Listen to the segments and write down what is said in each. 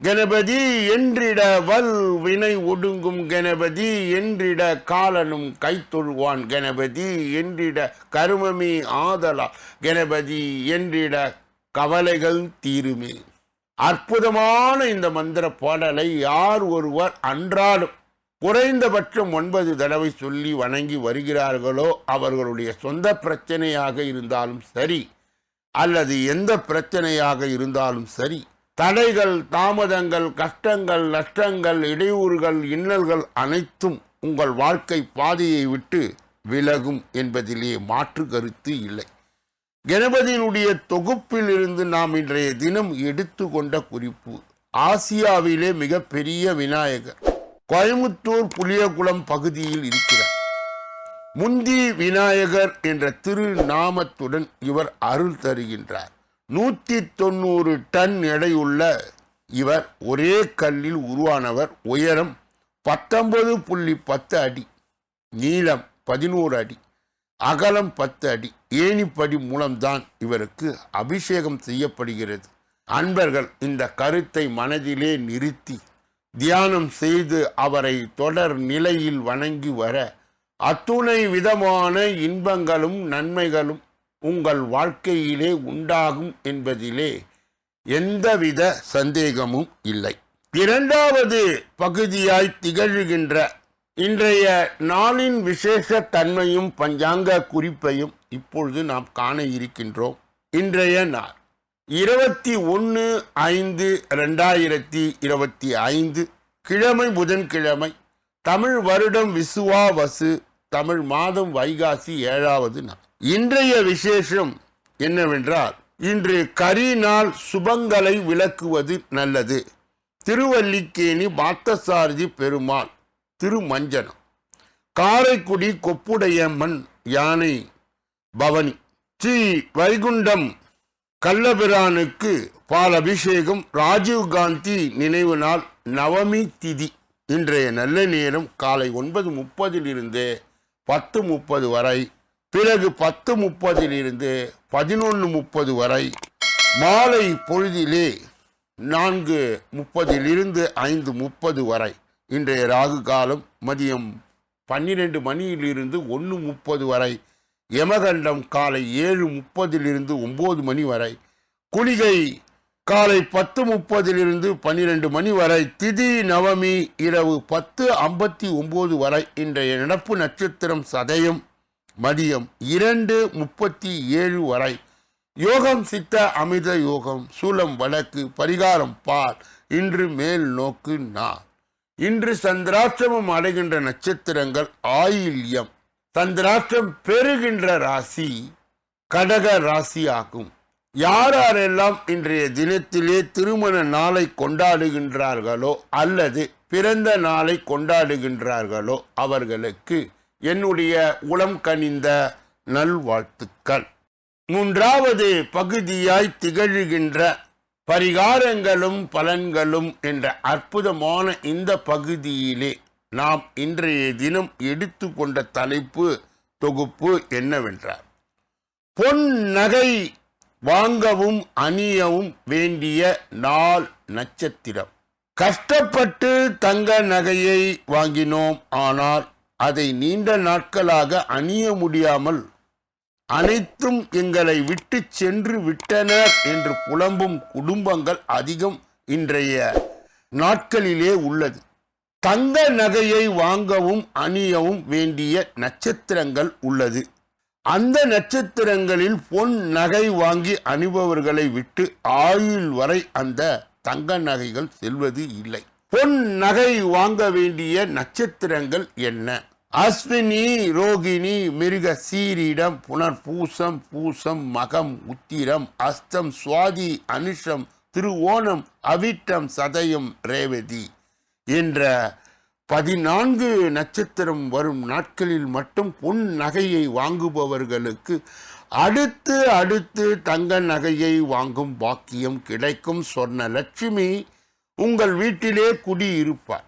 கணபதி என்றிட வல் வினை ஒடுங்கும் கணபதி என்றிட காலனும் கைத்தொழுவான் கணபதி என்றிட கருமமே ஆதலா கணபதி என்றிட கவலைகள் தீருமே. அற்புதமான இந்த மந்திர பாடலை யார் ஒருவர் அன்றாடும் குறைந்தபட்சம் ஒன்பது தடவை சொல்லி வணங்கி வருகிறார்களோ அவர்களுடைய சொந்த பிரச்சனையாக இருந்தாலும் சரி அல்லது எந்த பிரச்சனையாக இருந்தாலும் சரி தடைகள் தாமதங்கள் கஷ்டங்கள் நஷ்டங்கள் இடையூறுகள் இன்னல்கள் அனைத்தும் உங்கள் வாழ்க்கை பாதையை விட்டு விலகும் என்பதிலே மாற்று கருத்து இல்லை. கணபதியினுடைய தொகுப்பில் இருந்து நாம் இன்றைய தினம் எடுத்துக்கொண்ட குறிப்பு ஆசியாவிலே மிகப்பெரிய விநாயகர் கோயமுத்தூர் புளியகுளம் பகுதியில் இருக்கிறார். முந்தி விநாயகர் என்ற திருநாமத்துடன் இவர் அருள் தருகின்றார். நூற்றி தொண்ணூறு டன் எடையுள்ள இவர் ஒரே கல்லில் உருவானவர். உயரம் பத்தொன்பது புள்ளி பத்து அடி நீளம் பதினோரு அடி அகலம் பத்து அடி. ஏணிப்படி மூலம்தான் இவருக்கு அபிஷேகம் செய்யப்படுகிறது. அன்பர்கள் இந்த கருத்தை மனதிலே நிறுத்தி தியானம் செய்து அவரை தொடர் நிலையில் வணங்கி வர அத்துணை விதமான இன்பங்களும் நன்மைகளும் உங்கள் வாழ்க்கையிலே உண்டாகும் என்பதிலே எந்தவித சந்தேகமும் இல்லை. இரண்டாவது பகுதியாய் திகழ்கின்ற இன்றைய நாளின் விசேஷ தன்மையும் பஞ்சாங்க குறிப்பையும் இப்பொழுது நாம் காண இருக்கின்றோம். இன்றைய நாள் இருபத்தி ஒன்று ஐந்து ரெண்டாயிரத்தி இருபத்தி ஐந்து கிழமை புதன்கிழமை தமிழ் வருடம் விசுவா வசு தமிழ் மாதம் வைகாசி ஏழாவது நாள். இன்றைய விசேஷம் என்னவென்றால் இன்று கரி நாள் சுபங்களை விளக்குவது நல்லது. திருவல்லிக்கேணி பார்த்தசாரதி பெருமாள் திருமஞ்சனம். காரைக்குடி கொப்புடையம்மன் யானை பவனி. ஸ்ரீ வைகுண்டம் கள்ளபிரானுக்கு பால் அபிஷேகம் ராஜீவ் காந்தி நினைவு நாள் நவமி திதி. இன்றைய நல்ல நேரம் காலை ஒன்பது முப்பதிலிருந்து பத்து முப்பது வரை. பிறகு பத்து முப்பதிலிருந்து பதினொன்று முப்பது வரை மாலை பொழுதிலே நான்கு முப்பதிலிருந்து ஐந்து முப்பது வரை. இன்றைய ராகு காலம் மதியம் பன்னிரெண்டு மணியிலிருந்து ஒன்று முப்பது வரை. யமகண்டம் காலை ஏழு முப்பதிலிருந்து ஒம்பது மணி வரை. குளிகை காலை பத்து முப்பதிலிருந்து பன்னிரெண்டு மணி வரை. திதி நவமி இரவு பத்து ஐம்பத்தி ஒம்பது வரை. இன்றைய நடப்பு நட்சத்திரம் சதயம். மதியம் இரண்டு முப்பத்தி ஏழு வரை. யோகம் சித்த அமிர்த யோகம் சூலம் வடக்கு பரிகாரம் பார் இன்று மேல் நோக்கு நாள். இன்று சந்திராஷ்டமம் அடைகின்ற நட்சத்திரங்கள் ஆயில்யம். சந்திராஷ்டிரம் பெறுகின்ற ராசி கடக ராசி ஆகும். யாரெல்லாம் இன்றைய தினத்திலே திருமண நாளை கொண்டாடுகின்றார்களோ அல்லது பிறந்த நாளை கொண்டாடுகின்றார்களோ அவர்களுக்கு என்னுடைய உளம் கனிந்த நல்வாழ்த்துக்கள். மூன்றாவது பகுதியாய் திகழ்கின்ற பரிகாரங்களும் பலன்களும் என்ற அற்புதமான இந்த பகுதியிலே நாம் இன்றைய தினம் எடுத்துக்கொண்ட தலைப்பு தொகுப்பு என்னவென்றார் பொன் நகை வாங்கவும் அணியவும் வேண்டிய நாள் நட்சத்திரம். கஷ்டப்பட்டு தங்க நகையை வாங்கினோம் ஆனால் அதை நீண்ட நாட்களாக அணிய முடியாமல் அனைத்தும் எங்களை விட்டு சென்று விட்டனர் என்று புலம்பும் குடும்பங்கள் அதிகம் இன்றைய நாட்களிலே உள்ளது. தங்க நகையை வாங்கவும் அணியவும் வேண்டிய நட்சத்திரங்கள் உள்ளது. அந்த நட்சத்திரங்களில் பொன் நகை வாங்கி அணிபவர்களை விட்டு ஆயுள் வரை அந்த தங்க நகைகள் செல்வது இல்லை. பொன் நகை வாங்க வேண்டிய நட்சத்திரங்கள் என்ன? அஸ்வினி ரோகிணி மிருக சீரிடம் புனர்பூசம் பூசம் மகம் உத்திரம் அஸ்தம் சுவாதி அனுஷம் திருவோணம் அவிட்டம் சதயம் ரேவதி என்ற பதினான்கு நட்சத்திரம் வரும் நாட்களில் மட்டும் பொன் நகையை வாங்குபவர்களுக்கு அடுத்து அடுத்து தங்க நகையை வாங்கும் பாக்கியம் கிடைக்கும். சொன்ன லட்சுமி உங்கள் வீட்டிலே குடியிருப்பார்.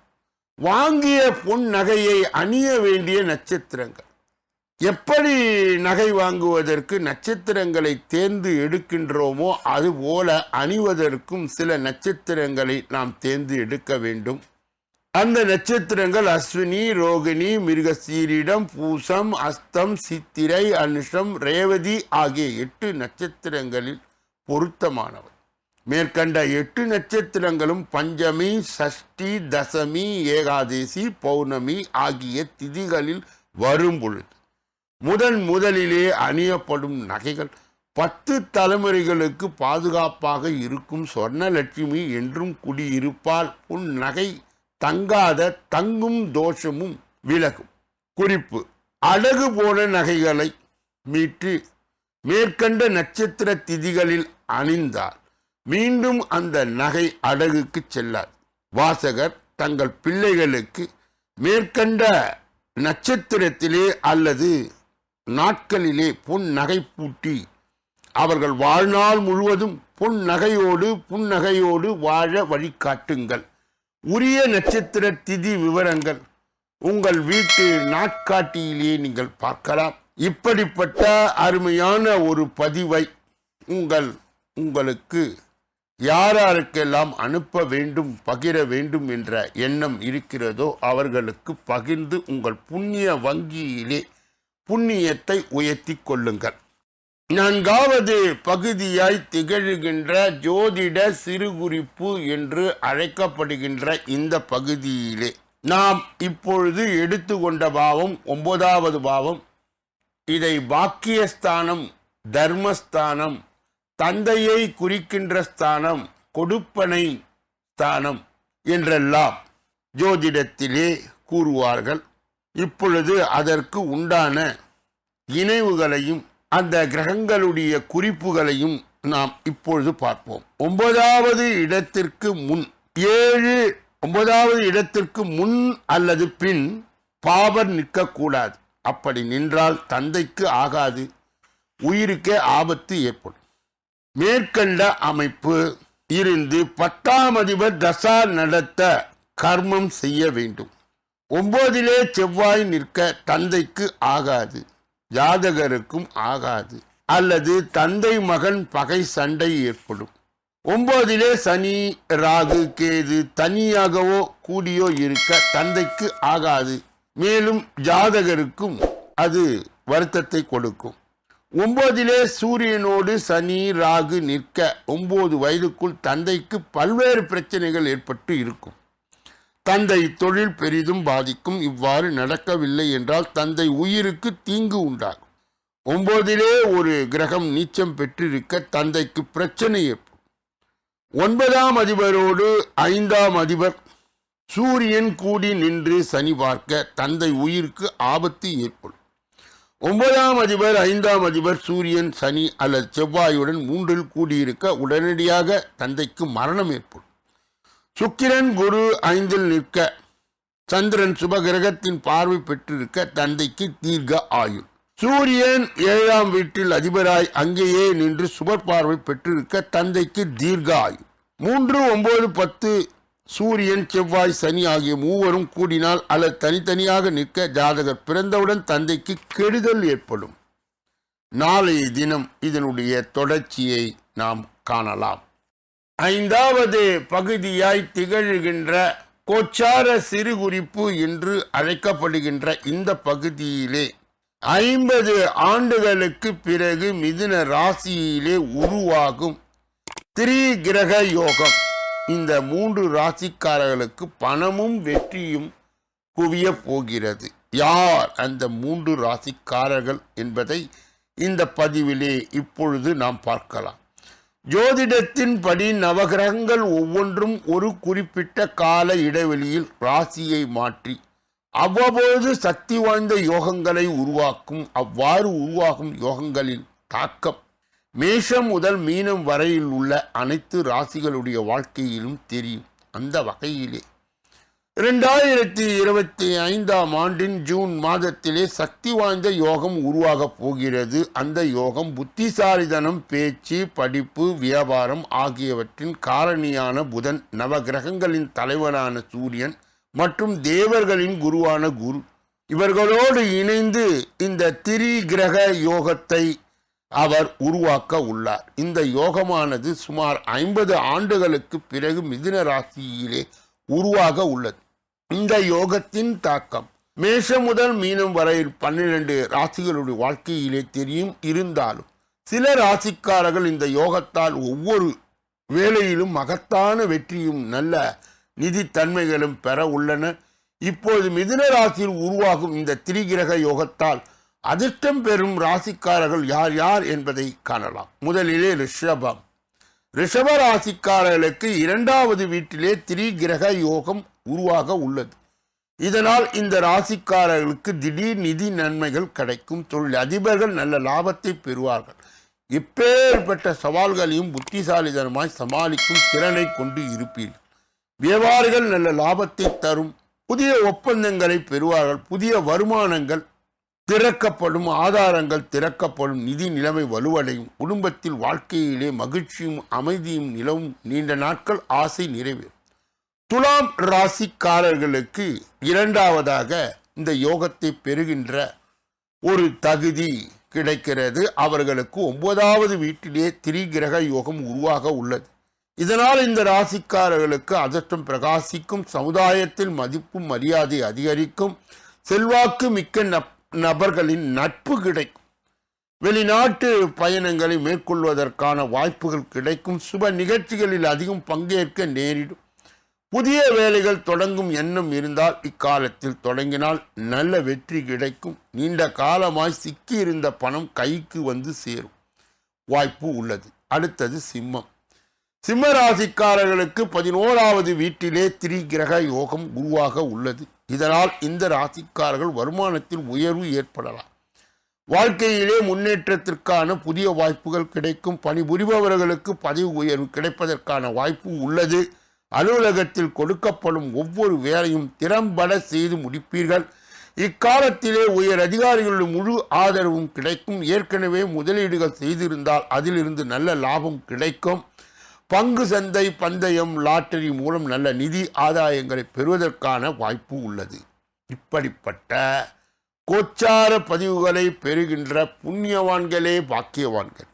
வாங்கிய பொன் நகையை அணிய வேண்டிய நட்சத்திரங்கள். எப்படி நகை வாங்குவதற்கு நட்சத்திரங்களை தேர்ந்து எடுக்கின்றோமோ அதுபோல அணிவதற்கும் சில நட்சத்திரங்களை நாம் தேர்ந்து எடுக்க வேண்டும். அந்த நட்சத்திரங்கள் அஸ்வினி ரோகிணி மிருகசீரிடம் பூசம் அஸ்தம் சித்திரை அனுஷம் ரேவதி ஆகிய எட்டு நட்சத்திரங்களில் பொருத்தமானவை. மேற்கண்ட எட்டு நட்சத்திரங்களும் பஞ்சமி சஷ்டி தசமி ஏகாதசி பௌர்ணமி ஆகிய திதிகளில் வரும் பொழுது முதன் முதலிலே அணியப்படும் நகைகள் பத்து தலைமுறைகளுக்கு பாதுகாப்பாக இருக்கும் சொர்ணலட்சுமி என்றும் குடியிருப்பால் உன் நகை தங்காத தங்கும் தோஷமும் விலகும். குறிப்பு அழகு போன நகைகளை மீட்டு மேற்கண்ட நட்சத்திர திதிகளில் அணிந்தார் மீண்டும் அந்த நகை அடகுக்கு செல்லார். வாசகர் தங்கள் பிள்ளைகளுக்கு மேற்கண்ட நட்சத்திரத்திலே அல்லது நாட்களிலே பொன் நகை பூட்டி அவர்கள் வாழ்நாள் முழுவதும் பொன் நகையோடு புன்னகையோடு வாழ வழிகாட்டுங்கள் உரிய நட்சத்திர திதி விவரங்கள் உங்கள் வீட்டு நாட்காட்டியிலே நீங்கள் பார்க்கலாம். இப்படிப்பட்ட அருமையான ஒரு பதிவை உங்கள் உங்களுக்கு யாராருக்கெல்லாம் அனுப்ப வேண்டும் பகிர வேண்டும் என்ற எண்ணம் இருக்கிறதோ அவர்களுக்கு பகிர்ந்து உங்கள் புண்ணிய வங்கியிலே புண்ணியத்தை உயர்த்தி கொள்ளுங்கள். நான்காவது பகுதியாய் திகழ்கின்ற ஜோதிட சிறுகுறிப்பு என்று அழைக்கப்படுகின்ற இந்த பகுதியிலே நாம் இப்பொழுது எடுத்துக்கொண்ட பாவம் ஒன்பதாவது பாவம் இதை பாக்கியஸ்தானம் தர்மஸ்தானம் தந்தையை குறிக்கின்ற ஸ்தானம் கொடுப்பனை ஸ்தானம் என்றெல்லாம் ஜோதிடத்திலே கூறுவார்கள். இப்பொழுது அதற்கு உண்டான இணைவுகளையும் அந்த கிரகங்களுடைய குறிப்புகளையும் நாம் இப்பொழுது பார்ப்போம். ஒன்பதாவது இடத்திற்கு முன் ஏழு ஒன்பதாவது இடத்திற்கு முன் அல்லது பின் பாபர் நிற்கக்கூடாது. அப்படி நின்றால் தந்தைக்கு ஆகாது. உயிருக்கே ஆபத்து ஏற்படும். மேற்கண்ட அமைப்பு இருந்து பத்தாம் அதிபர் தசா நடத்த கர்மம் செய்ய வேண்டும். ஒன்பதிலே செவ்வாய் நிற்க தந்தைக்கு ஆகாது ஜாதகருக்கும் ஆகாது அல்லது தந்தை மகன் பகை சண்டை ஏற்படும். ஒன்பதிலே சனி ராகு கேது தனியாகவோ கூடியோ இருக்க தந்தைக்கு ஆகாது மேலும் ஜாதகருக்கும் அது வருத்தத்தை கொடுக்கும். ஒன்பதிலே சூரியனோடு சனி ராகு நிற்க ஒன்பது வயதுக்குள் தந்தைக்கு பல்வேறு பிரச்சனைகள் ஏற்பட்டு இருக்கும். தந்தை தொழில் பெரிதும் பாதிக்கும். இவ்வாறு நடக்கவில்லை என்றால் தந்தை உயிருக்கு தீங்கு உண்டாகும். ஒன்பதிலே ஒரு கிரகம் நீச்சம் பெற்றிருக்க தந்தைக்கு பிரச்சனை ஏற்படும். ஒன்பதாம் அதிபரோடு ஐந்தாம் அதிபர் சூரியன் கூடி நின்று சனி பார்க்க தந்தை உயிருக்கு ஆபத்து ஏற்படும். ஒன்பதாம் அதிபர் ஐந்தாம் அதிபர் சூரியன் சனி அல்லது செவ்வாயுடன் மூன்றில் கூடியிருக்க உடனடியாக தந்தைக்கு மரணம் ஏற்படும். சுக்கிரன் குரு ஐந்தில் நிற்க சந்திரன் சுபகிரகத்தின் பார்வை பெற்றிருக்க தந்தைக்கு தீர்க்க ஆயுள். சூரியன் ஏழாம் வீட்டில் அதிபராய் அங்கேயே நின்று சுபர் பார்வை பெற்றிருக்க தந்தைக்கு தீர்க்க ஆயுள். மூன்று ஒன்பது பத்து சூரியன் செவ்வாய் சனி ஆகிய மூவரும் கூடினால் அல்லது தனித்தனியாக நிற்க ஜாதகர் பிறந்தவுடன் தந்தைக்கு கெடுதல் ஏற்படும். நாளைய தினம் இதனுடைய தொடர்ச்சியை நாம் காணலாம். ஐந்தாவது பகுதியாய் திகழ்கின்ற கோச்சார சிறுகுறிப்பு என்று அழைக்கப்படுகின்ற இந்த பகுதியிலே ஐம்பது ஆண்டுகளுக்கு பிறகு மிதுன ராசியிலே உருவாகும் திரி கிரக யோகம். இந்த மூன்று ராசிக்காரர்களுக்கு பணமும் வெற்றியும் குவிய போகிறது. யார் அந்த மூன்று ராசிக்காரர்கள் என்பதை இந்த பதிவிலே இப்பொழுது நாம் பார்க்கலாம். ஜோதிடத்தின்படி நவகிரகங்கள் ஒவ்வொன்றும் ஒரு குறிப்பிட்ட கால இடைவெளியில் ராசியை மாற்றி அவ்வப்போது சக்தி வாய்ந்த யோகங்களை உருவாக்கும் அவ்வாறு உருவாகும் யோகங்களின் தாக்கம் மேஷம் முதல் மீனம் வரையில் உள்ள அனைத்து ராசிகளுடைய வாழ்க்கையிலும் தெரியும். அந்த வகையிலே. இரண்டாயிரத்தி இருபத்தி ஐந்தாம் ஆண்டின் ஜூன் மாதத்திலே சக்தி வாய்ந்த யோகம் உருவாகப் போகிறது. அந்த யோகம் புத்திசாலிதனம் பேச்சு படிப்பு வியாபாரம் ஆகியவற்றின் காரணியான புதன் நவகிரகங்களின் தலைவனான சூரியன் மற்றும் தேவர்களின் குருவான குரு. இவர்களோடு இணைந்து இந்த திரி கிரக யோகத்தை அவர் உருவாக்க உள்ளார். இந்த யோகமானது சுமார் ஐம்பது ஆண்டுகளுக்கு பிறகு மிதுன ராசியிலே உருவாக உள்ளது. இந்த யோகத்தின் தாக்கம் மேஷம் முதல் மீனம் வரையில் பன்னிரண்டு ராசிகளுடைய வாழ்க்கையிலே தெரியும் இருந்தாலும் சில ராசிக்காரர்கள் இந்த யோகத்தால் ஒவ்வொரு வேலையிலும் மகத்தான வெற்றியும் நல்ல நிதித்தன்மைகளும் பெற உள்ளன. இப்போது மிதுன ராசியில் உருவாகும் இந்த திரிகிரக யோகத்தால் அதிர்ஷ்டம் பெறும் ராசிக்காரர்கள் யார் யார் என்பதை காணலாம். முதலிலே ரிஷபம். ரிஷப ராசிக்காரர்களுக்கு இரண்டாவது வீட்டிலே திரிகிரக யோகம் உருவாக உள்ளது. இதனால் இந்த ராசிக்காரர்களுக்கு திடீர் நிதி நன்மைகள் கிடைக்கும். தொழில் அதிபர்கள் நல்ல லாபத்தை பெறுவார்கள். இப்பேற்பட்ட சவால்களையும் புத்திசாலிதனமாய் சமாளிக்கும் திறனை கொண்டு இருப்பீர்கள். வியாபாரிகள் நல்ல லாபத்தை தரும். புதிய ஒப்பந்தங்களை பெறுவார்கள். புதிய வருமானங்கள் திறக்கப்படும் ஆதாரங்கள் திறக்கப்படும் நிதி நிலைமை வலுவடையும். குடும்பத்தில் வாழ்க்கையிலே மகிழ்ச்சியும் அமைதியும் நிலவும் நீண்ட நாட்கள் ஆசை நிறைவேறும். துலாம் ராசிக்காரர்களுக்கு இரண்டாவதாக இந்த யோகத்தை பெறுகின்ற ஒரு தகுதி கிடைக்கிறது. அவர்களுக்கு ஒன்பதாவது வீட்டிலே திரிகிரக யோகம் உருவாக உள்ளது. இதனால் இந்த ராசிக்காரர்களுக்கு அதற்றம் பிரகாசிக்கும் சமுதாயத்தில் மதிப்பும் மரியாதை அதிகரிக்கும் செல்வாக்கு மிக்க நப்- நபர்களின் நட்பு கிடைக்கும். வெளிநாட்டு பயணங்களை மேற்கொள்வதற்கான வாய்ப்புகள் கிடைக்கும். சுப நிகழ்ச்சிகளில் அதிகம் பங்கேற்க நேரிடும். புதிய வேலைகள் தொடங்கும் எண்ணம் இருந்தால் இக்காலத்தில் தொடங்கினால் நல்ல வெற்றி கிடைக்கும். நீண்ட காலமாய் சிக்கியிருந்த பணம் கைக்கு வந்து சேரும். வாய்ப்பு உள்ளது. அடுத்தது சிம்மம். சிம்ம ராசிக்காரர்களுக்கு பதினோராவது வீட்டிலே திரிகிரக யோகம் உருவாக உள்ளது. இதனால் இந்த ராசிக்காரர்கள் வருமானத்தில் உயர்வு ஏற்படலாம். வாழ்க்கையிலே முன்னேற்றத்திற்கான புதிய வாய்ப்புகள் கிடைக்கும். பணிபுரிபவர்களுக்கு பதவி உயர்வு கிடைப்பதற்கான வாய்ப்பு உள்ளது. அலுவலகத்தில் கொடுக்கப்படும் ஒவ்வொரு வேலையும் திறம்பட செய்து முடிப்பீர்கள். இக்காலத்திலே உயர் அதிகாரிகளுடைய முழு ஆதரவும் கிடைக்கும். ஏற்கனவே முதலீடுகள் செய்திருந்தால் அதிலிருந்து நல்ல லாபம் கிடைக்கும். பங்கு சந்தை பந்தயம் லாட்டரி மூலம் நல்ல நிதி ஆதாயங்களை பெறுவதற்கான வாய்ப்பு உள்ளது. இப்படிப்பட்ட கோச்சார பதிவுகளை பெறுகின்ற புண்ணியவான்களே பாக்கியவான்கள்.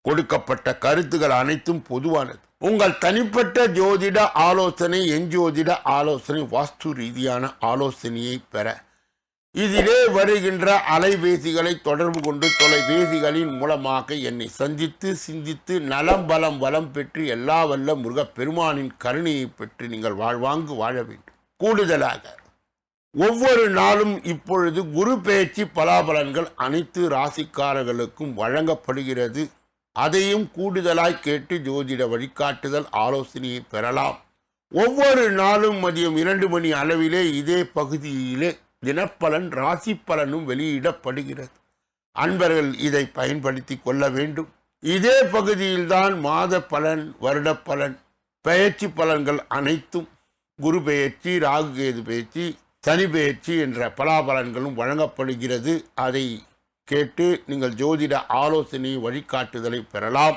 கொடுக்கப்பட்ட கருத்துகள் அனைத்தும் பொதுவானது. உங்கள் தனிப்பட்ட ஜோதிட ஆலோசனை எஞ்சோதிட ஆலோசனை வாஸ்து ரீதியான ஆலோசனையை பெற இதிலே வருகின்ற அலைபேசிகளை தொடர்பு கொண்டு தொலைபேசிகளின் மூலமாக என்னை சந்தித்து சிந்தித்து நலம் பலம் வளம் பெற்று எல்லா வல்ல முருகப் பெருமானின் கருணையை பெற்று நீங்கள் வாழ்வாங்கு வாழ வேண்டும். கூடுதலாக ஒவ்வொரு நாளும் இப்பொழுது குரு பேச்சு பலாபலன்கள் அனைத்து ராசிக்காரர்களுக்கும் வழங்கப்படுகிறது. அதையும் கூடுதலாய் கேட்டு ஜோதிட வழிகாட்டுதல் ஆலோசனையை பெறலாம். ஒவ்வொரு நாளும் மதியம் இரண்டு மணி அளவிலே இதே பகுதியிலே தினப்பலன் ராசி பலனும் வெளியிடப்படுகிறது. அன்பர்கள் இதை பயன்படுத்தி கொள்ள வேண்டும். இதே பகுதியில்தான் மாத பலன் வருட பலன் பெயர்ச்சி பலன்கள் அனைத்தும் குரு பெயர்ச்சி ராகு கேது பெயர்ச்சி சனி பெயர்ச்சி என்ற பலாபலன்களும் வழங்கப்படுகிறது. அதை கேட்டு நீங்கள் ஜோதிட ஆலோசனை வழிகாட்டுதலை பெறலாம்.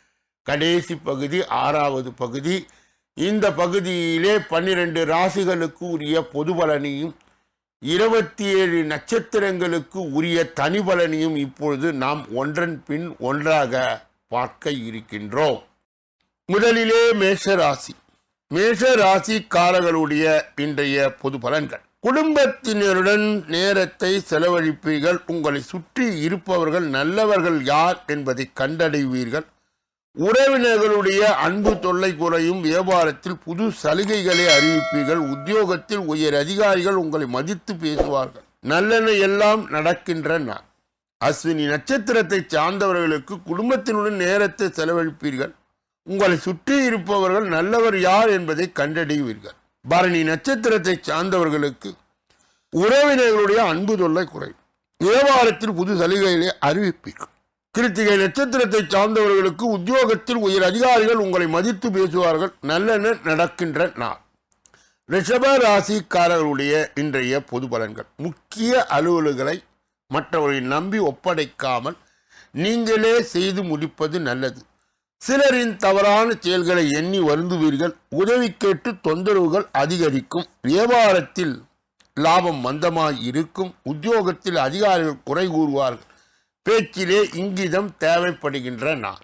கடைசி பகுதி ஆறாவது பகுதி. இந்த பகுதியிலே பன்னிரண்டு ராசிகளுக்கு உரிய பொது பலனையும் இருபத்தி ஏழு நட்சத்திரங்களுக்கு உரிய தனி பலனையும் இப்பொழுது நாம் ஒன்றன் பின் ஒன்றாக பார்க்க இருக்கின்றோம். முதலிலே மேஷராசி. மேஷ ராசிக்காரர்களுடைய இன்றைய பொது பலன்கள். குடும்பத்தினருடன் நேரத்தை செலவழிப்பீர்கள். உங்களை சுற்றி இருப்பவர்கள் நல்லவர்கள் யார் என்பதை கண்டடைவீர்கள். உறவினர்களுடைய அன்பு தொல்லை குறையும் வியாபாரத்தில் புது சலுகைகளை அறிவிப்பீர்கள். உத்தியோகத்தில் உயர் அதிகாரிகள் உங்களை மதித்து பேசுவார்கள். நல்லெண்ண எல்லாம் நடக்கின்ற நான் அஸ்வினி நட்சத்திரத்தை சார்ந்தவர்களுக்கு குடும்பத்தினுடன் நேரத்தை செலவழிப்பீர்கள். உங்களை சுற்றி இருப்பவர்கள் நல்லவர் யார் என்பதை கண்டறிவீர்கள். பரணி நட்சத்திரத்தை சார்ந்தவர்களுக்கு உறவினர்களுடைய அன்பு தொல்லை குறையும். வியாபாரத்தில் புது சலுகைகளை அறிவிப்பீர்கள். கிருத்திகை நட்சத்திரத்தை சார்ந்தவர்களுக்கு உத்தியோகத்தில் உயர் அதிகாரிகள் உங்களை மதித்து பேசுவார்கள். நல்ல நடக்கின்ற நாள். ரிஷப ராசிக்காரர்களுடைய இன்றைய பொது பலன்கள். முக்கிய அலுவல்களை மற்றவர்களை நம்பி ஒப்படைக்காமல் நீங்களே செய்து முடிப்பது நல்லது. சிலரின் தவறான செயல்களை எண்ணி வருந்துவீர்கள். உதவி கேட்டு தொந்தரவுகள் அதிகரிக்கும். வியாபாரத்தில் லாபம் மந்தமாய் இருக்கும். உத்தியோகத்தில் அதிகாரிகள் குறை கூறுவார்கள். பேச்சிலே இங்கிதம் தேவைப்படுகின்ற நாள்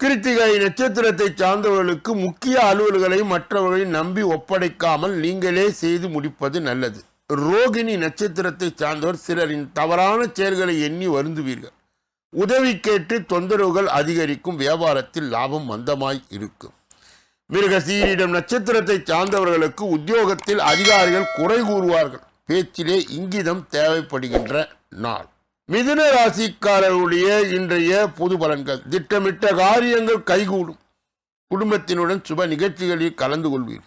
கிருத்திகை நட்சத்திரத்தை சார்ந்தவர்களுக்கு முக்கிய அலுவல்களை மற்றவர்களை நம்பி ஒப்படைக்காமல் நீங்களே செய்து முடிப்பது நல்லது. ரோகிணி நட்சத்திரத்தை சார்ந்தவர் சிலரின் தவறான செயல்களை எண்ணி வருந்துவீர்கள். உதவி கேட்டு தொந்தரவுகள் அதிகரிக்கும் வியாபாரத்தில் லாபம் மந்தமாய் இருக்கும். மிருகசீரிடம் நட்சத்திரத்தை சார்ந்தவர்களுக்கு உத்தியோகத்தில் அதிகாரிகள் குறை கூறுவார்கள். பேச்சிலே இங்கிதம் தேவைப்படுகின்ற நாள். மிதுன ராசிக்காரர்களுடைய இன்றைய பொது பலன்கள். திட்டமிட்ட காரியங்கள் கைகூடும். குடும்பத்தினுடன் சுப நிகழ்ச்சிகளில் கலந்து கொள்வீர்.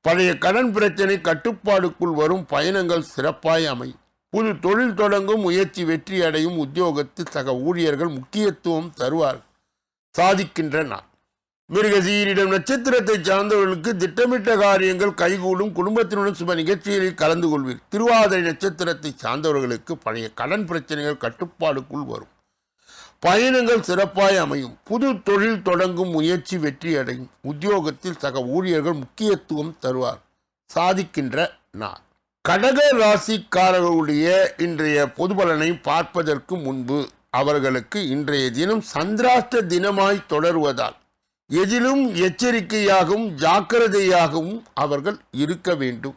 பழைய கடன் பிரச்சனை கட்டுப்பாடுக்குள் வரும் பயணங்கள் சிறப்பாய் அமையும். புது தொழில் தொடங்கும் முயற்சி வெற்றி அடையும் உத்தியோகத்தில் சக ஊழியர்கள் முக்கியத்துவம் தருவார்கள். சாதிக்கின்ற நாள். மிருகசீரிடம் நட்சத்திரத்தை சார்ந்தவர்களுக்கு திட்டமிட்ட காரியங்கள் கைகூடும் குடும்பத்தினுடன் சுப நிகழ்ச்சிகளில் கலந்து கொள்வீர். திருவாதிரை நட்சத்திரத்தை சார்ந்தவர்களுக்கு பழைய கடன் பிரச்சனைகள் கட்டுப்பாடுக்குள் வரும். பயணங்கள் சிறப்பாய் அமையும். புது தொழில் தொடங்கும் முயற்சி வெற்றி அடையும் உத்தியோகத்தில் சக ஊழியர்கள் முக்கியத்துவம் தருவார். சாதிக்கின்ற நான் கடக ராசிக்காரர்களுடைய இன்றைய பொது பலனை பார்ப்பதற்கு முன்பு அவர்களுக்கு இன்றைய தினம் சந்திராஷ்ட தினமாய் தொடருவதால் எதிலும் எச்சரிக்கையாகவும் ஜாக்கிரதையாகவும் அவர்கள் இருக்க வேண்டும்.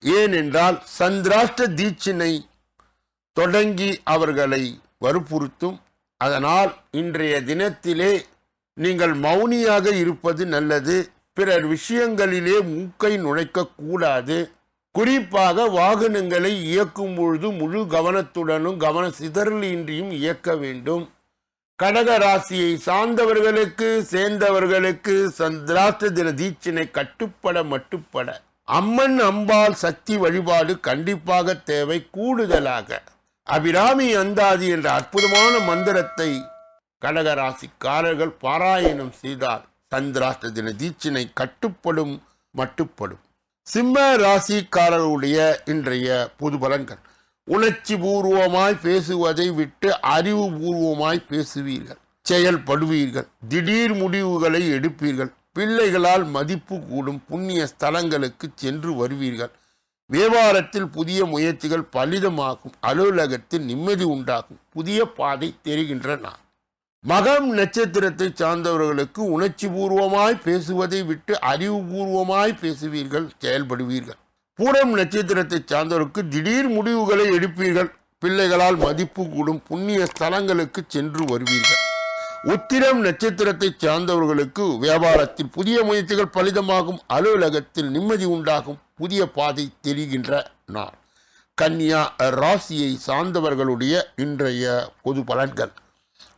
ஏனென்றால் சந்திராஷ்ட தீட்சினை தொடங்கி அவர்களை வற்புறுத்தும். அதனால் இன்றைய தினத்திலே நீங்கள் மௌனியாக இருப்பது நல்லது. பிறர் விஷயங்களிலே மூக்கை நுழைக்கக்கூடாது குறிப்பாக வாகனங்களை இயக்கும் பொழுது முழு கவனத்துடனும் கவன சிதறலின்றியும் இயக்க வேண்டும். கடக ராசியை சார்ந்தவர்களுக்கு சேர்ந்தவர்களுக்கு சந்திராஷ்ட தின தீட்சினை கட்டுப்பட மட்டுப்பட. அம்மன் அம்பாள் சக்தி வழிபாடு கண்டிப்பாக தேவை கூடுதலாக. அபிராமி அந்தாதி என்ற அற்புதமான மந்திரத்தை கடக ராசிக்காரர்கள் பாராயணம் செய்தால் சந்திராஷ்ட தின தீட்சினை கட்டுப்படும் மட்டுப்படும். சிம்ம ராசிக்காரர்களுடைய இன்றைய பொது பலன்கள். உணர்ச்சி பூர்வமாய் பேசுவதை விட்டு அறிவுபூர்வமாய் பேசுவீர்கள். செயல்படுவீர்கள் திடீர் முடிவுகளை எடுப்பீர்கள். பிள்ளைகளால் மதிப்பு கூடும் புண்ணிய ஸ்தலங்களுக்கு சென்று வருவீர்கள். வியாபாரத்தில் புதிய முயற்சிகள் பலிதமாகும். அலுவலகத்தில் நிம்மதி உண்டாகும். புதிய பாதை தெரிகின்றன. மகம் நட்சத்திரத்தை சார்ந்தவர்களுக்கு உணர்ச்சி பூர்வமாய் பேசுவதை விட்டு அறிவுபூர்வமாய் பேசுவீர்கள். செயல்படுவீர்கள். பூரம் நட்சத்திரத்தை சார்ந்தவருக்கு திடீர் முடிவுகளை எடுப்பீர்கள். பிள்ளைகளால் மதிப்பு கூடும் புண்ணிய ஸ்தலங்களுக்கு சென்று வருவீர்கள். உத்திரம் நட்சத்திரத்தை சார்ந்தவர்களுக்கு வியாபாரத்தில் புதிய முயற்சிகள் பலிதமாகும். அலுவலகத்தில் நிம்மதி உண்டாகும். புதிய பாதை தெரிகின்ற நாள். கன்னியா ராசியை சார்ந்தவர்களுடைய இன்றைய பொது பலன்கள்.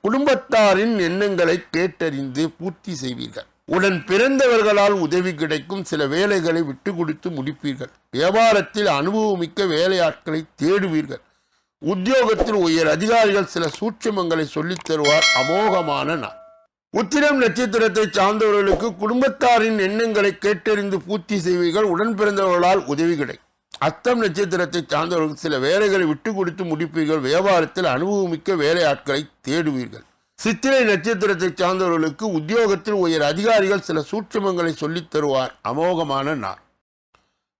குடும்பத்தாரின் எண்ணங்களை கேட்டறிந்து பூர்த்தி செய்வீர்கள். உடன் பிறந்தவர்களால் உதவி கிடைக்கும் சில வேலைகளை விட்டு கொடுத்து முடிப்பீர்கள். வியாபாரத்தில் அனுபவமிக்க வேலையாட்களை தேடுவீர்கள். உத்தியோகத்தில் உயர் அதிகாரிகள் சில சூட்சுமங்களை சொல்லித் தருவார். அமோகமான நாள். உத்திரம் நட்சத்திரத்தை சார்ந்தவர்களுக்கு குடும்பத்தாரின் எண்ணங்களை கேட்டறிந்து பூர்த்தி செய்வீர்கள். உடன் பிறந்தவர்களால் உதவி கிடைக்கும். அத்தம் நட்சத்திரத்தை சார்ந்தவர்களுக்கு சில வேலைகளை விட்டு கொடுத்து முடிப்பீர்கள். வியாபாரத்தில் அனுபவமிக்க வேலையாட்களை தேடுவீர்கள். சித்திரை நட்சத்திரத்தை சார்ந்தவர்களுக்கு உத்தியோகத்தில் உயர் அதிகாரிகள் சில சூட்சுமங்களை சொல்லித் தருவார். அமோகமான நாள்.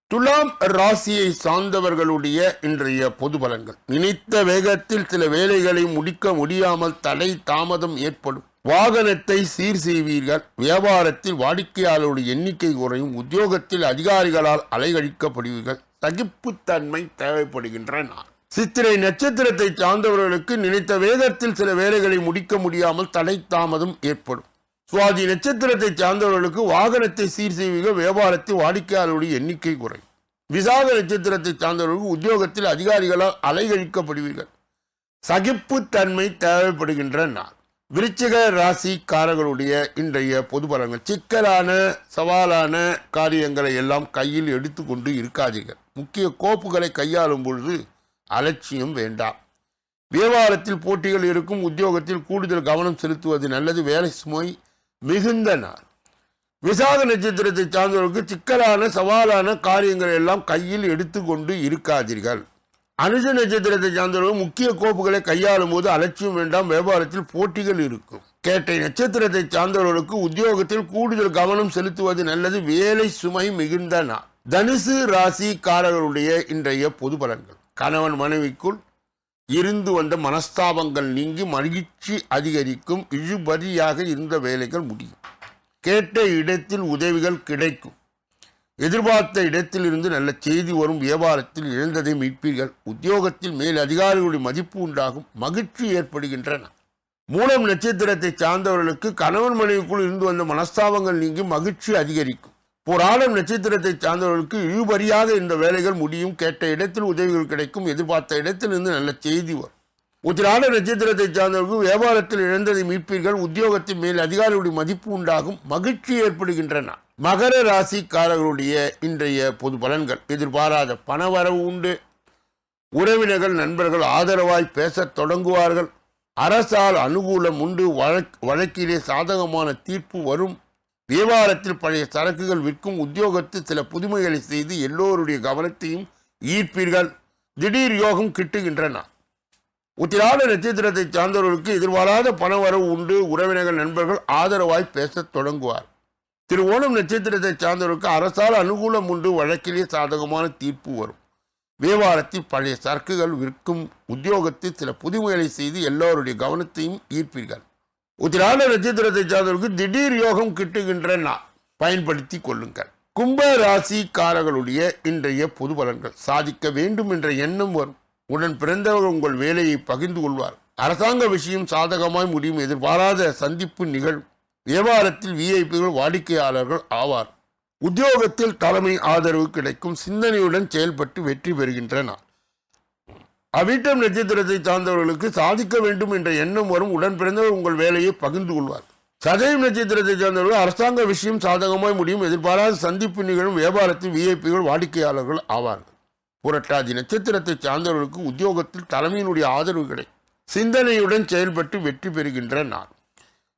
துலாம் ராசியை சார்ந்தவர்களுடைய இன்றைய பொது பலன்கள். நினைத்த வேகத்தில் சில வேலைகளை முடிக்க முடியாமல் தடை தாமதம் ஏற்படும். வாகனத்தை சீர் செய்வீர்கள். வியாபாரத்தில் வாடிக்கையாளருடைய எண்ணிக்கை குறையும். உத்தியோகத்தில் அதிகாரிகளால் அலைகழிக்கப்படுவீர்கள். சகிப்புத்தன்மை தேவைப்படுகின்ற நாள். சித்திரை நட்சத்திரத்தை சார்ந்தவர்களுக்கு நினைத்த வேகத்தில் சில வேலைகளை முடிக்க முடியாமல் தடை தாமதம் ஏற்படும். சுவாதி நட்சத்திரத்தை சார்ந்தவர்களுக்கு வாகனத்தை சீர் செய்வீர்கள் வியாபாரத்தை வாடிக்கையாளருடைய எண்ணிக்கை குறையும். விசாக நட்சத்திரத்தை சார்ந்தவர்களுக்கு உத்தியோகத்தில் அதிகாரிகளால் அலைகழிக்கப்படுவீர்கள். சகிப்புத்தன்மை தேவைப்படுகின்ற நாள். விருச்சிக ராசிக்காரர்களுடைய இன்றைய பொது பலங்கள் சிக்கலான சவாலான காரியங்களை எல்லாம் கையில் எடுத்துக்கொண்டு இருக்காதீர்கள். முக்கிய கோப்புகளை கையாளும் பொழுது அலட்சியம் வேண்டாம். வியாபாரத்தில் போட்டிகள் இருக்கும் உத்தியோகத்தில் கூடுதல் கவனம் செலுத்துவது நல்லது. வேலை சுமை மிகுந்த நாள். விசாக நட்சத்திரத்தை சார்ந்தவர்களுக்கு சிக்கலான சவாலான காரியங்களை எல்லாம் கையில் எடுத்துக்கொண்டு இருக்காதீர்கள். அனுஷ நட்சத்திரத்தை சார்ந்தவர்கள் முக்கிய கோப்புகளை கையாளும் போது அலட்சியம் வேண்டாம். வியாபாரத்தில் போட்டிகள் இருக்கும். கேட்டை நட்சத்திரத்தை சார்ந்தவர்களுக்கு உத்தியோகத்தில் கூடுதல் கவனம் செலுத்துவது நல்லது. வேலை சுமை மிகுந்த நாள். தனுசு ராசிக்காரர்களுடைய இன்றைய பொது பலன்கள். கணவன் மனைவிக்குள் இருந்து வந்த மனஸ்தாபங்கள் நீங்கி மகிழ்ச்சி அதிகரிக்கும் இழுபறியாக இருந்த வேலைகள் முடியும். கேட்ட இடத்தில் உதவிகள் கிடைக்கும். எதிர்பார்த்த இடத்திலிருந்து நல்ல செய்தி வரும் வியாபாரத்தில் இழந்ததை மீட்பீர்கள். உத்தியோகத்தில் மேல் அதிகாரிகளுடைய மதிப்பு உண்டாகும். மகிழ்ச்சி ஏற்படுகின்றன. மூலம் நட்சத்திரத்தை சார்ந்தவர்களுக்கு கணவன் மனைவிக்குள் இருந்து வந்த மனஸ்தாபங்கள் நீங்கி மகிழ்ச்சி அதிகரிக்கும். போராடம் நட்சத்திரத்தை சார்ந்தவர்களுக்கு இழுபறியாக இந்த வேலைகள் முடியும். கேட்ட இடத்தில் உதவிகள் கிடைக்கும். எதிர்பார்த்த இடத்திலிருந்து நல்ல செய்தி வரும். உத்திராட நட்சத்திரத்தை சார்ந்தவர்களுக்கு வியாபாரத்தில் இழந்ததை மீட்பீர்கள். உத்தியோகத்தின் மேல் அதிகாரிகளுடைய மதிப்பு உண்டாகும். மகிழ்ச்சி ஏற்படுகின்றன. மகர ராசிக்காரர்களுடைய இன்றைய பொது பலன்கள். எதிர்பாராத பணவரவு உண்டு. உறவினர்கள் நண்பர்கள் ஆதரவாய் பேசத் தொடங்குவார்கள். அரசால் அனுகூலம் உண்டு. வழக் வழக்கிலே சாதகமான தீர்ப்பு வரும். வியாபாரத்தில் பழைய சரக்குகள் விற்கும் உத்தியோகத்தில் சில புதுமைகளை செய்து எல்லோருடைய கவனத்தையும் ஈர்ப்பீர்கள். திடீர் யோகம் கிட்டுகின்றன. உத்திராட நட்சத்திரத்தை சார்ந்தவர்களுக்கு எதிர்பாராத பணவரவு உண்டு. உறவினர்கள் நண்பர்கள் ஆதரவாய் பேசத் தொடங்குவார். திரு ஓணம் நட்சத்திரத்தை சார்ந்தவர்களுக்கு அரசால் அனுகூலம் உண்டு. வழக்கிலே சாதகமான தீர்ப்பு வரும். வியாபாரத்தில் பழைய சரக்குகள் விற்கும் உத்தியோகத்தில் சில புதுமைகளை செய்து எல்லோருடைய கவனத்தையும் ஈர்ப்பீர்கள். உத்திராட நட்சத்திரத்தை சார்ந்தவர்களுக்கு திடீர் யோகம் கிட்டுகின்ற நான் பயன்படுத்தி கொள்ளுங்கள். கும்ப ராசிக்காரர்களுடைய இன்றைய பொது பலன்கள். சாதிக்க வேண்டும் என்ற எண்ணம் வரும். உடன் பிறந்தவர் உங்கள் வேலையை பகிர்ந்து கொள்வார். அரசாங்க விஷயம் சாதகமாய் முடியும். எதிர்பாராத சந்திப்பு நிகழும். வியாபாரத்தில் விஐபிகள் வாடிக்கையாளர்கள் ஆவார். உத்தியோகத்தில் தலைமை ஆதரவு கிடைக்கும். சிந்தனையுடன் செயல்பட்டு வெற்றி பெறுகின்றனர் அவிட்டம் நட்சத்திரத்தை சார்ந்தவர்களுக்கு சாதிக்க வேண்டும் என்ற எண்ணம் வரும் உடன் பிறந்தவர் உங்கள் வேலையை பகிர்ந்து கொள்வார். சதயம் நட்சத்திரத்தை சார்ந்தவர்கள் அரசாங்க விஷயம் சாதகமாய் முடியும். எதிர்பாராத சந்திப்பு நிகழும் வியாபாரத்தில் விஐபிகள் வாடிக்கையாளர்கள் ஆவார்கள். புரட்டாதி நட்சத்திரத்தை சார்ந்தவர்களுக்கு உத்தியோகத்தில் தலைமையினுடைய ஆதரவு கிடைக்கும் சிந்தனையுடன் செயல்பட்டு வெற்றி பெறுகின்ற நாள்.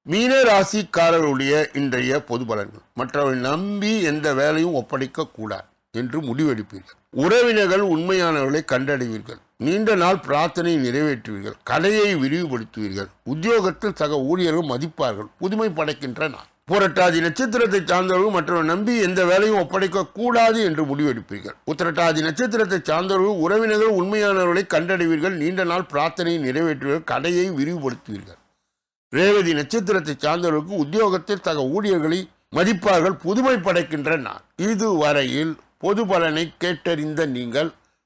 மீன ராசிக்காரர்களுடைய இன்றைய பொது பலன்கள். மற்றவர்கள் நம்பி எந்த வேலையும் ஒப்படைக்க கூடாது என்று முடிவெடுப்பீர்கள். உறவினர்கள் உண்மையானவர்களை கண்டடைவீர்கள். நீண்ட நாள் பிரார்த்தனை நிறைவேற்றுவீர்கள் கலையை விரிவுபடுத்துவீர்கள் உத்தியோகத்தில் சக ஊழியர்கள் மதிப்பார்கள் புதுமை படைக்கின்றன. புரட்டாதி நட்சத்திரத்தை சார்ந்தவர்கள் மற்றவர் நம்பி எந்த வேலையும் ஒப்படைக்க கூடாது என்று முடிவெடுப்பீர்கள். உத்திரட்டாதி நட்சத்திரத்தை சார்ந்தவர்கள் உறவினர்கள் உண்மையானவர்களை கண்டடைவீர்கள் நீண்ட நாள் பிரார்த்தனையை நிறைவேற்றுவீர்கள் கடையை விரிவுபடுத்துவீர்கள். ரேவதி நட்சத்திரத்தை சார்ந்தவர்களுக்கு உத்தியோகத்தில் தக ஊழியர்களை மதிப்பார்கள் புதுமை படைக்கின்ற நான் இதுவரையில் பொது பலனை கேட்டறிந்த நீங்கள்